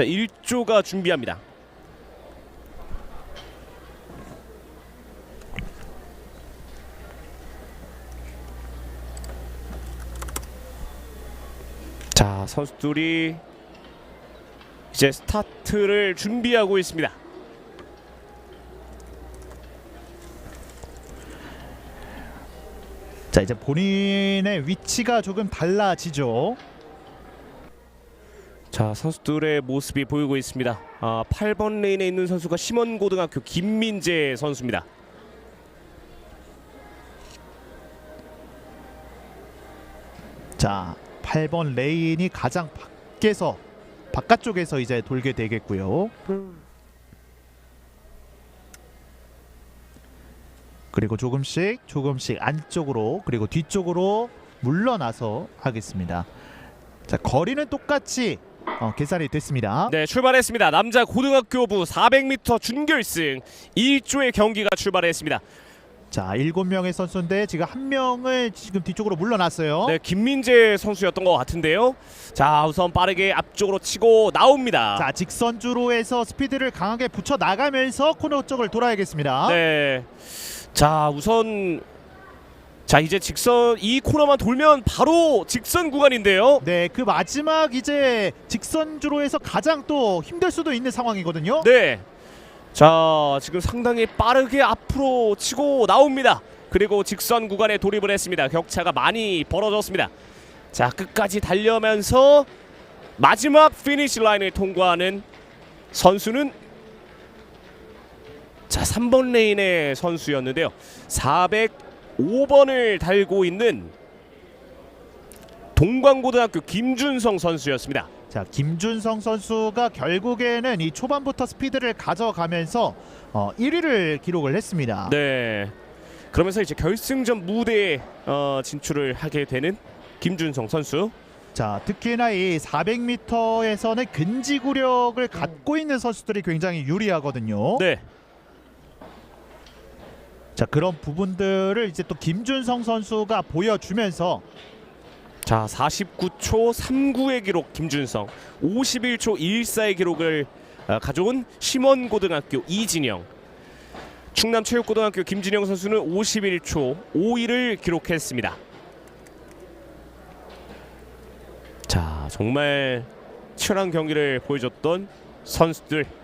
자 1조가 준비합니다. 자 선수들이 이제 스타트를 준비하고 있습니다. 자 이제 본인의 위치가 조금 달라지죠. 자 선수들의 모습이 보이고 있습니다. 아, 8번 레인에 있는 선수가 심원고등학교 김민재 선수입니다. 자 8번 레인이 가장 밖에서 바깥쪽에서 이제 돌게 되겠고요. 그리고 조금씩 조금씩 안쪽으로 그리고 뒤쪽으로 물러나서 하겠습니다. 자 거리는 똑같이 어, 계산이 됐습니다. 네 출발했습니다. 남자 고등학교부 400m 준결승 1조의 경기가 출발했습니다. 자 일곱 명의 선수인데 지금 한 명을 지금 뒤쪽으로 물러났어요. 네 김민재 선수였던 것 같은데요. 자 우선 빠르게 앞쪽으로 치고 나옵니다. 자 직선주로 해서 스피드를 강하게 붙여 나가면서 코너 쪽을 돌아야겠습니다. 네. 자 우선 자 이제 직선 이 코너만 돌면 바로 직선 구간인데요. 네, 그 마지막 이제 직선주로 해서 가장 또 힘들 수도 있는 상황이거든요. 네. 자 지금 상당히 빠르게 앞으로 치고 나옵니다. 그리고 직선 구간에 돌입을 했습니다. 격차가 많이 벌어졌습니다. 자 끝까지 달려면서 마지막 피니시 라인을 통과하는 선수는 자 3번 레인의 선수였는데요. 405번을 달고 있는 동광고등학교 김준성 선수였습니다. 자, 김준성 선수가 결국에는 이 초반부터 스피드를 가져가면서 어, 1위를 기록을 했습니다. 네. 그러면서 이제 결승전 무대에 어, 진출을 하게 되는 김준성 선수. 자, 특히나 이 400m에서는 근지구력을 갖고 있는 선수들이 굉장히 유리하거든요. 네. 자, 그런 부분들을 이제 또 김준성 선수가 보여주면서 자, 49초 39의 기록 김준성, 51초 14의 기록을 어, 가져온 심원고등학교 이진영. 충남체육고등학교 김진영 선수는 51초 51을 기록했습니다. 자, 정말 치열한 경기를 보여줬던 선수들